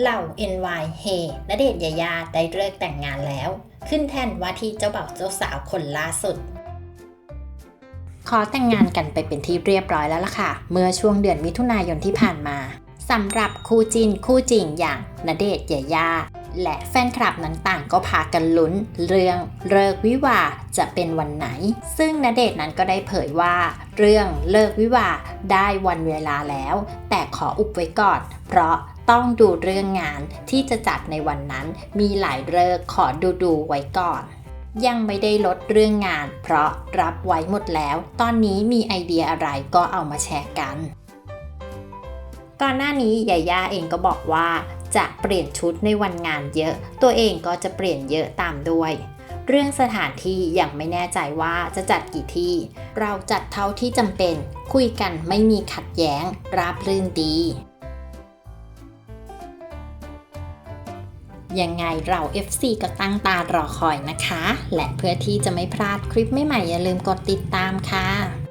เหล่า NY เฮณเดชยายาได้เลิกแต่งงานแล้ว ขึ้นแท่นว่าที่เจ้าบ่าวเจ้าสาวคนล่าสุด ขอแต่งงานกันไปเป็นที่เรียบร้อยแล้วล่ะค่ะ เมื่อช่วงเดือนมิถุนายนที่ผ่านมาสำหรับคู่จินคู่จริงอย่างณเดชยายาและแฟนคลับนั้นต่างก็พากันลุ้น เรื่องเลิกวิวาจะเป็นวันไหน ซึ่งณเดชนั้นก็ได้เผยว่า เรื่องเลิกวิวาได้วันเวลาแล้ว แต่ขออุบไว้ก่อน เพราะ ต้องดูเรื่องงานที่จะจัดในวันนั้น มีหลายเลิกขอดูดูๆไว้ก่อน ยังไม่ได้ลดเรื่องงาน เพราะรับไว้หมดแล้ว ตอนนี้มีไอเดียอะไรก็เอามาแชร์กัน ก่อนหน้านี้ยาย่าเองก็บอกว่าจะเปลี่ยนชุดในวันงานเยอะ ตัวเองก็จะเปลี่ยนเยอะตามด้วย เรื่องสถานที่ยังไม่แน่ใจว่าจะจัดกี่ที่ เราจัดเท่าที่จำเป็น คุยกันไม่มีขัดแย้ง ราบรื่นดี ยังไงเรา FC ก็ตั้งตารอคอยนะคะ และเพื่อที่จะไม่พลาดคลิปใหม่ๆอย่าลืมกดติดตามค่ะ